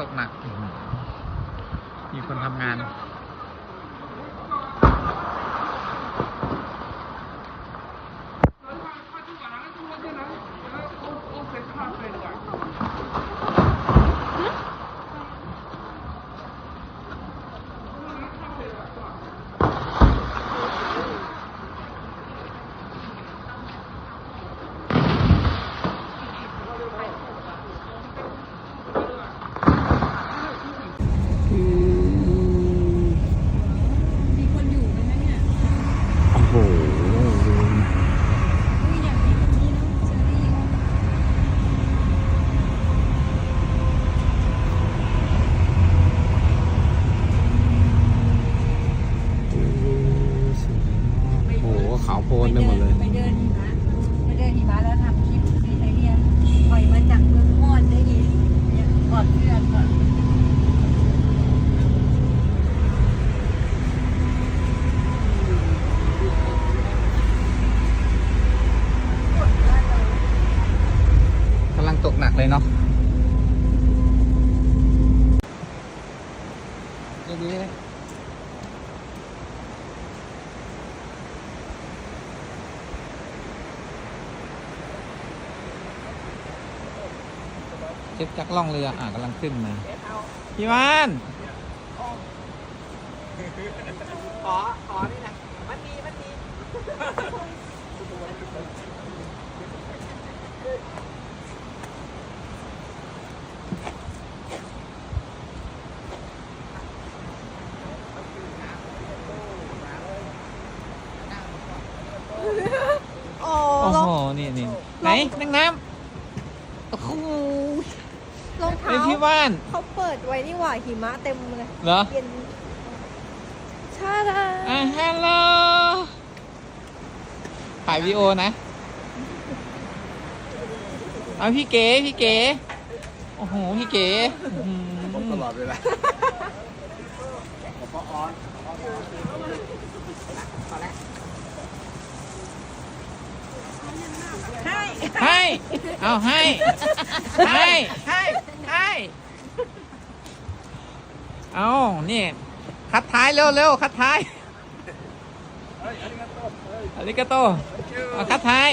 ลานี้หิมะกำลังตกหนัก มีคนทำงาน มีคนอยู่ไหมคะเนี่ย โอ้โห อุ้ยอยากเห็นตรงนี้เนาะเชอรี่ โอ้โหขาวโพลนไปหมดเลย ไปเดินหิมะไปเดินหิมะแล้วทำคลิปในไอเดียปล่อยมาจากเมืองมอนได้ยินเนี่ยกอดเพื่อนก่อน กำลังตกหนักเลยเนาะดีๆเลยเช็ค จากล่องเรือ อ่ากำลังขึ้นมาพี่วานขอ ขอนี่นะ มันมี มันมี โอ้ โอ้โห นี่นี่ไหนนั่งน้ำโอ้โห รอง ไอ เท้าพี่วานเขาเปิดไว้นี่หว่าหิมะเต็มเลยเหรอเย็นชาดาอ่าฮัลโหลถ่ายวีดีโอนะเอาพี่เก๋พี่เก๋โอ้โหพี่เก๋อื้อหือตลอดเวลาผมก็ออนให้ ให้ เอาให้ ให้ ให้ ให้ เอานี่ คัดท้ายเร็วเร็วคัดท้ายอาริกาโตเอาคัดท้าย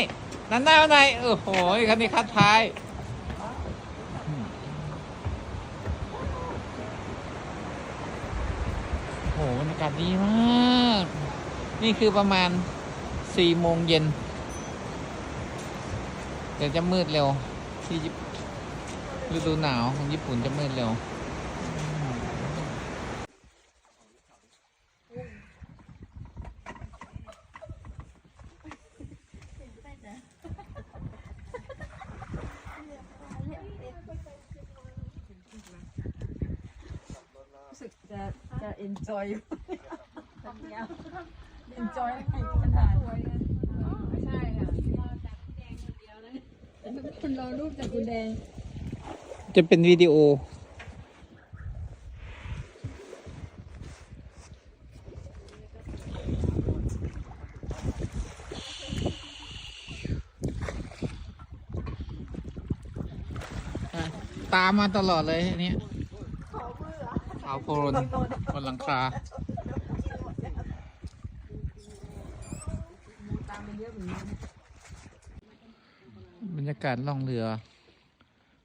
นั่นหน้าไหนโอ้โหคันนี้คัดท้ายโอ้โหบรรยากาศดีมาก นี่คือประมาณสี่โมงเย็น เดี๋ยวจะมืดเร็วที่ ฤดูหนาวของญี่ปุ่นจะมืดเร็วรู้สึกจะจะ enjoy อยู่คนเดียว enjoy ขนาดใช่ค่ะคุณรอรูปจากคุณแดง จะเป็นวิดีโอ ตามมาตลอดเลยอันเนี้ยขาวโพลนบนหลังคาบรรยากาศล่องเรือ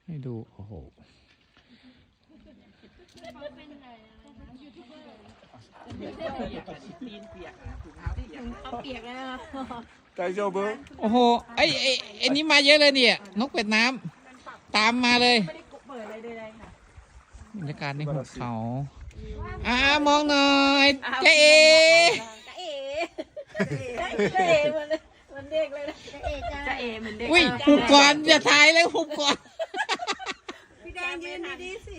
ให้ดู อ้โหใจเจ้าเบิ้งโอ้โหไอ้ไอ้ไอ้นี่มาเยอะเลยเนี่ย นกเป็ดน้ำตามมาเลยบรรยากาศในหุบเขาอ่ามองหน่อยเจ๊เอ๋เอ๋เอ๋มันเด็กเลยนะเอ๋จ้าเอ๋เหมือนเด็กอุ้ยหุบก่อนอย่าทายเลยหุบก่อน พี่แดงยืนดีๆสิ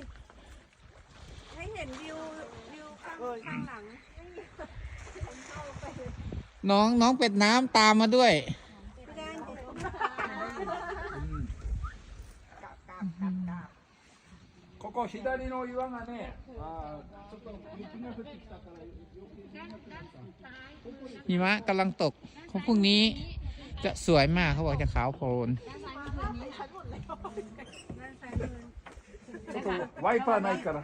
ให้เห็นวิววิวข้างข้างหลัง น้องน้องเป็ดน้ำตามมาด้วย พี่แดง ここ左の岩がね、あーちょっと雪が降ってきたから、 หิมะกำลังตกเขาพรุ่งนี้จะสวยมากเขาบอกจะขาวโพลน ちょっとワイパーないから。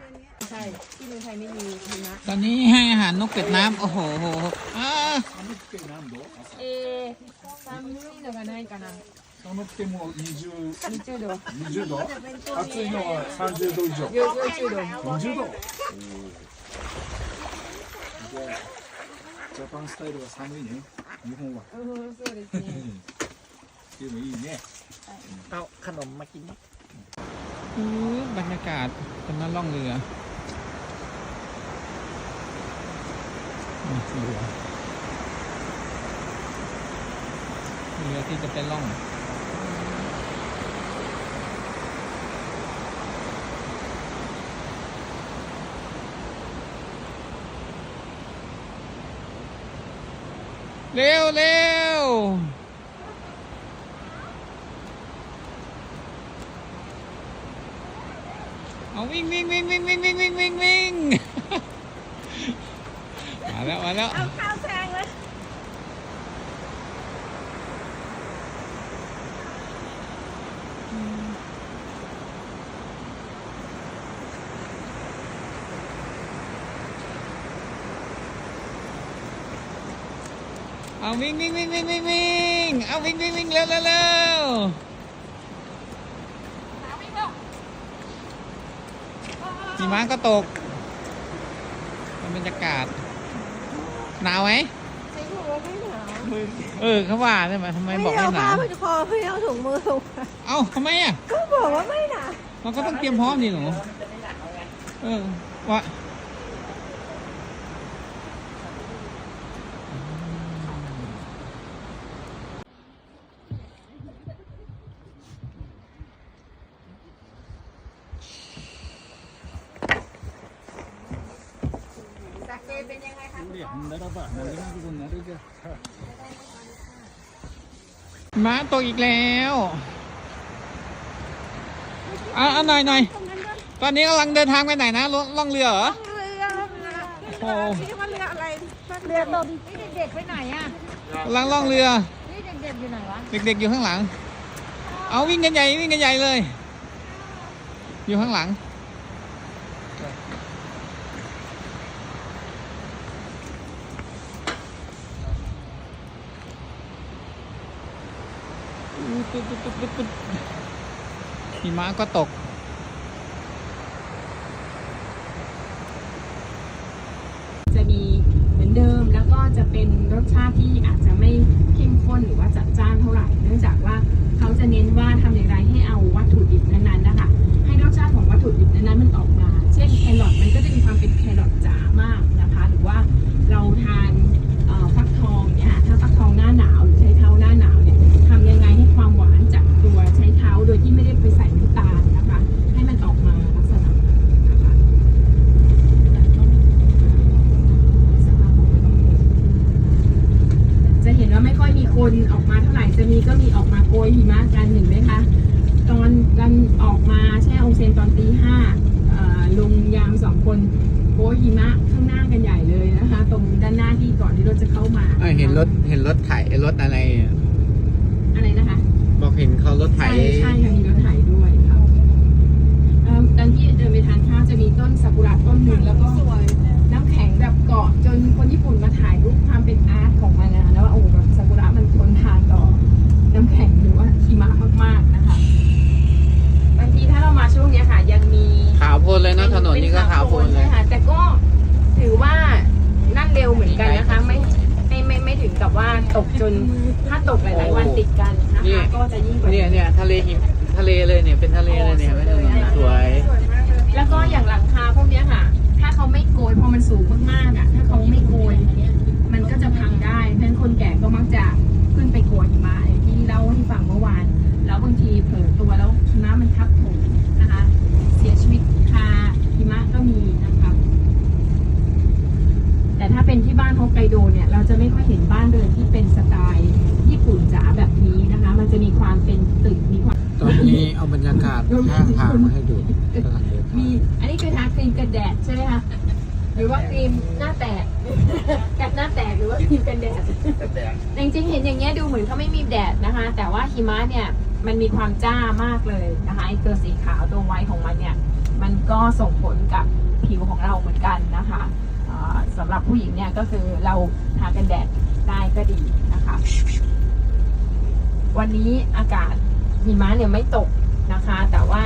ใช่ ที่เมืองไทยไม่มีหิมะ ตอนนี้ให้อาหารนกเป็ดน้ำโอ้โหโหอ่า 寒くて何度朝 เอ寒いのがないかな寒くても20 20度20度暑いのは30度以上40度40度じゃあジャパンスタイルは寒いね日本はうんそうですねでもいいね เอาขนมมากิน อื้อ บรรยากาศกำลังล่องเรือเรือเรือที่จะไปล่องเร็วเร็วเอา วิ่งวิ่งวิ่งวิ่งวิ่งวิ่งวิ่งวิ่งวิ่งมาแล้วมาแล้วเอาข้าวแซงเลยเอาวิ่งวิ่งวิ่งวิ่งวิ่งวิ่งเอาวิ่งวิ่งวิ่งเร็วเร็วเร็ว หิมะก็ตกบรรยากาศ หนาวไหมใช้หัวไม่หนาวเออเขาว่าใช่ไหมทำไมบอกไม่หนาวไม่คอไม่เอาถุงมือถุงเอ้าทำไมอะก็บอกว่าไม่หนาวมันก็ต้องเตรียมพร้อมดิหนูเออวะสา มาตัวาตกอีกแล้วอะอะหน่อยหน่อยตอนนี้กำลังเดินทางไปไหนนะล่องเรือเหรอ เรือโอ้โหที่ว่าเรืออะไรเรือตมนี่เด็กไปไหนอะกำลังล่องเรือ นี่เด็กๆอยู่ไหนวะเด็กๆอยู่ข้างหลัง เอาวิ่งกันใหญ่วิ่งกันใหญ่เลย อยู่ข้างหลัง หิมะก็ตก จะมีเหมือนเดิมแล้วก็จะเป็นรสชาติที่อาจจะไม่เข้มข้นหรือว่าจัดจ้านเท่าไหร่ เนื่องจากว่าเขาจะเน้นว่าทำอย่างไรให้เอาวัตถุดิบนั้นๆนะคะ ให้รสชาติของวัตถุดิบนั้นๆมันออกมา เช่นแครอทมันก็จะมีความเป็นแครอทจ๋ามากนะคะ หรือว่าเราทานเอ่อฟักทองเนี่ยค่ะถ้าฟักทองหน้าหนาวหรือใช้เท้าหน้าหนาวเนี่ยทำยังไงให้ความหวานจากตัวใช้เท้าโดยที่ไม่ได้ไปใส่น้ำตาลนะคะ ให้มันออกมาลักษณะนั้นนะคะ จะเห็นว่าไม่ ค่อยมีคนออกมาเท่าไหร่จะมีก็มีออกมาโกยหิมะกันหนึ่งไหมคะ ตอนกันออกมาแช่องเซนตอนตีห้าเอ่อลุงยามสองคนโกยหิมะข้างหน้ากันใหญ่เลยนะคะ ตรงด้านหน้าที่ก่อนที่รถจะเข้ามาเอ้ยเห็นรถเห็นรถไถรถอะไรอะอะไรนะคะ บอกเห็นเขารถไถใช่ใช่ค่ะมีรถไถด้วยครับเอิ่มตอนที่เดินไปทานข้าวจะมีต้นซากุระต้นหนึ่งแล้วก็น้ำแข็งแบบเกาะจนคนญี่ปุ่นมาถ่ายรูปความเป็นอาร์ตของมันนะคะแล้วว่าโอ้โหแบบซากุระมัน ทนทานต่อน้ำแข็งหรือว่าหิมะมากๆนะคะบางทีถ้าเรามาช่วงเนี้ยค่ะ ยังมีขาวโพลนเลยเนาะถนนนี้ก็ขาวโพลนเลใช่ย ค่ะแต่ก็ถือว่านั่นเร็วเหมือนกันนะคะ ไม่ไม่ไม่ไม่ถึงกับว่าตกจนถ้าตกหลาย ๆ วันติดกันนะคะก็จะยิ่งกว่าเนี่ยเนี่ยทะเลหิมทะเลเลยเนี่ยเป็นทะเลเลยเนี่ยไม่ใช่ถนนสวย แล้วก็อย่างหลังคาพวกเนี้ยค่ะ ถ้าเขาไม่โกยพอมันสูงมากๆอะ ถ้าเขาไม่โกย มันก็จะพังได้เพราะฉะนั้นคนแก่ก็มักจะ ขึ้นไปโกยหิมะอย่างที่เล่าให้ฟังเมื่อวาน แล้วบางทีเผลอตัวแล้วหิมะมันทับถมนะคะ เสียชีวิตคาหิมะก็มีนะคะ แต่ถ้าเป็นที่บ้านฮอกไกโดเนี่ย เราจะไม่ค่อยเห็นบ้านเรือนที่เป็นสไตล์ญี่ปุ่นจ๋าแบบนี้นะคะ มันจะมีความเป็นตึกมีความตอนนี้เอาบรรยากาศข้างทางมาให้ดูกำลังเดินทางมีอันนี้คือทาครีมกันแดดใช่ไหมคะห รือว่าครีมหน้าแตกกัดหน้าแตกหรือว่าครีมกันแดดแต่จริงๆเห็นอย่างเงี้ยดูเหมือนเขาไม่มีแดดนะคะ แต่ว่าหิมะเนี่ยมันมีความจ้ามากเลยนะคะไอตัวสีขาวตัวไว้ของมันเนี่ย มันก็ส่งผลกับผิวของเราเหมือนกันนะคะอ่าสำหรับผู้หญิงเนี่ยก็คือเราทากันแดดได้ก็ดีนะคะ วันนี้อากาศหิมะเนี่ยไม่ตกนะคะ แต่ว่า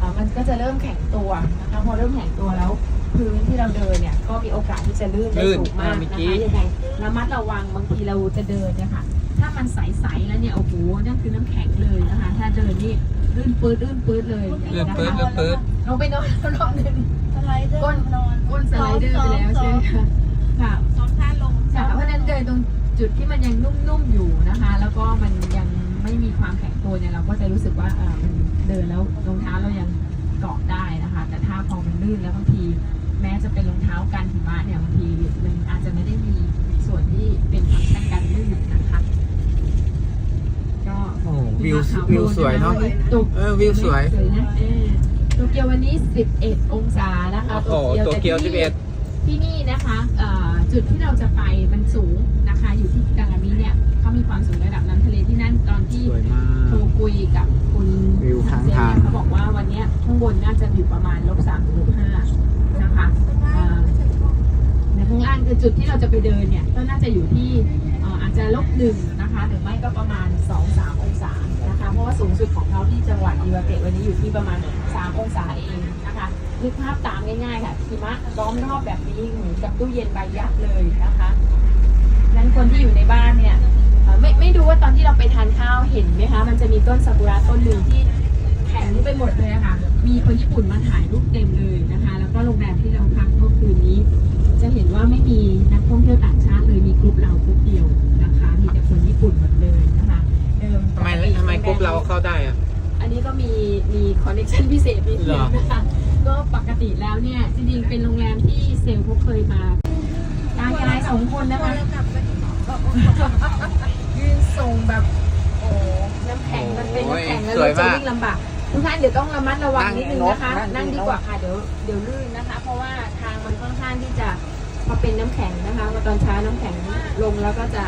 อ่ามันก็จะเริ่มแข็งตัวนะคะพอเริ่มแข็งตัวแล้ว พื้นที่เราเดินเนี่ยก็มีโอกาสที่จะลื่นได้ลื่นสูงมากอ่าเมื่อนะกี้ คะยังไงระมัดระวังบางทีเราจะเดินเนี่ยค่ะ ถ้ามันใสๆแล้วเนี่ยโอ้โหนั่นคือน้ำแข็งเลยนะคะ ถ้าเดินนี่ลื่นปื๊ดลื่นปื๊ดเลยเลื่อนนะปื๊ดคะเลื่อนปื๊ดลงไปนอนแล้วรอบหนึง สไลเดอร์ก้นนอนก้นสไลเดอร์ไปแล้วใช่ไหมคะค่ะซ้อมท่าลงค่ะเพราะฉะนั้นเดินตรงจุดที่มันยังนุ่มๆอยู่นะคะ แล้วก็มันยังไม่มีความแข็งตัวเนี่ยเราก็จะรู้สึกว่าเออมันเดินแล้วรองเท้าเรายังเกาะได้นะคะ แต่ถ้าพอมันลื่นแล้วบางที แม้จะเป็นรองเท้ากันหิมะเนี่ยบางทีมันอาจจะไม่ได้มีส่วนที่เป็นฟังก์ชันการลื่นนะคะ ก็โอ้วิววิวสวยเนาะตุกเออวิวสวยสวย นะเออโตเกียววันนี้ 11 องศานะคะโอ้โหโตเกียวแต่ที่ 11 ที่นี่นะคะเอ่อจุดที่เราจะไปมันสูงนะคะ อยู่ที่กางามิเนี่ยเขามีความสูงระดับน้ำทะเลที่นั่นตอนที่สวยมากโทรคุยกับคุณวิวข้างเซนทางเนี่ยเขาบอกว่าวันเนี้ยข้างบนน่าจะอยู่ประมาณลบสามถึงลบห้านะ คะอ่อในข้างล่างคือจุดที่เราจะไปเดินเนี่ยก็น่าจะอยู่ที่อาจจะลบหนึ่งนะคะหรือไม่ก็ประมาณสองสามองศานะคะ เพราะว่าสูงสุดของเขาที่จังหวัดอิวาเกะวันนี้อยู่ที่ประมาณสามองศาเองนะคะนึกภาพตามง่ายๆค่ะหิมะล้อมรอบแบบนี้เหมือนกับตู้เย็นใบยักษ์เลยนะคะนั้นคนที่อยู่ในบ้านเนี่ยไม่ไม่รู้ว่าตอนที่เราไปทานข้าวเห็นไหมคะ มันจะมีต้นซากุระต้นหนึ่งที่แข็งไปหมดเลยะค่ะ มีคนญี่ปุ่นมาถ่ายรูปเต็มเลยนะคะ แล้วก็โรงแรมที่เราพักเมื่อคืนนี้ จะเห็นว่าไม่มีนักท่องเที่ยวต่างชาติเลยมีกลุ่มเรากลุ่มเดียวนะคะ มีแต่คนญี่ปุ่นหมดเลยนะคะเดิมทำไมทำไมกรุ๊ปเราเข้าได้อะอันนี้ก็มีมีคอนเนคชั่นพิเศษนิดนึเหรงอนะคะก็ปกติแล้วเนี่ยจริงๆเป็นโรงแรมที่เซลล์เขาเคยมาตายายสองคนนะคะยืนส่งแบบโอ้น้ำแข็งมันเป็นน้ำแข็งแล้วสวยเราจะมากวิ่งลำบาก ทุกท่านเดี๋ยวต้องระมัดระวังนิดนึงนะคะนั่งนั่งดีกว่าค่ะเดี๋ยวเดี๋ยวลื่นนะคะ เพราะว่าทางมันค่อนข้างที่จะพอเป็นน้ำแข็งนะคะพอตอนเช้าน้ำแข็งลงแล้วก็จะ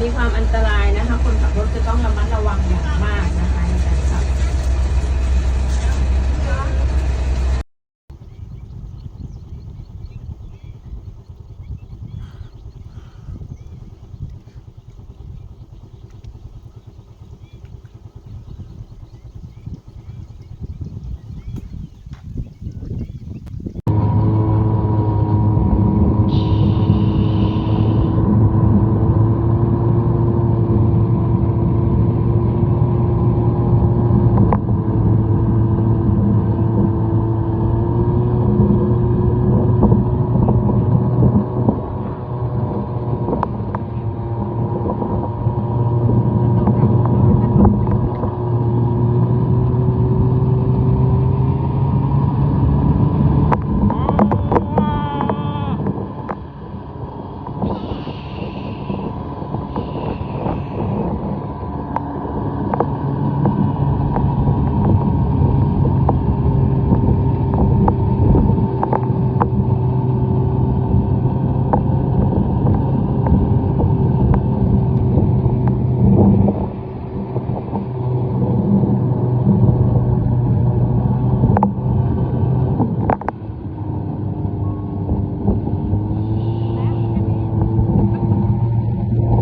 มีความอันตรายนะคะ คนขับรถจะต้องระมัดระวังอย่างมากนะคะในการขับ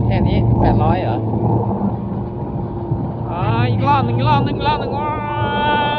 แค่นี้ แปดร้อยเหรอ อ่า อีกรอบหนึ่งอีกรอบหนึ่งอีกรอบหนึ่งว้า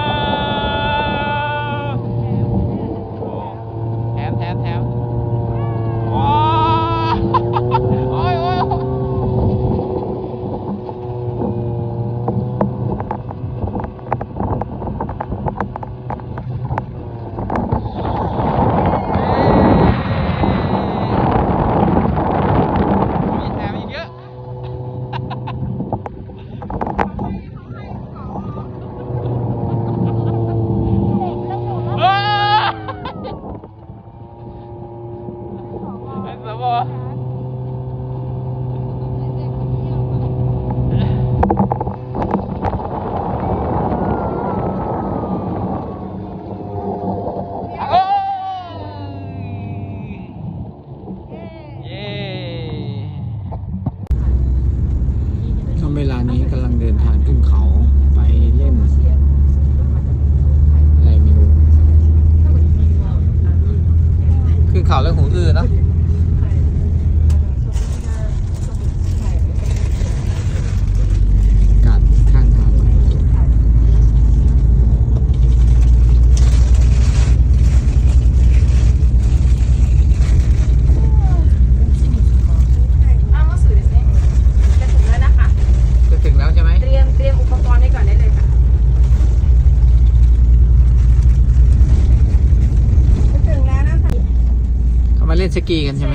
กีกันใช่ไหม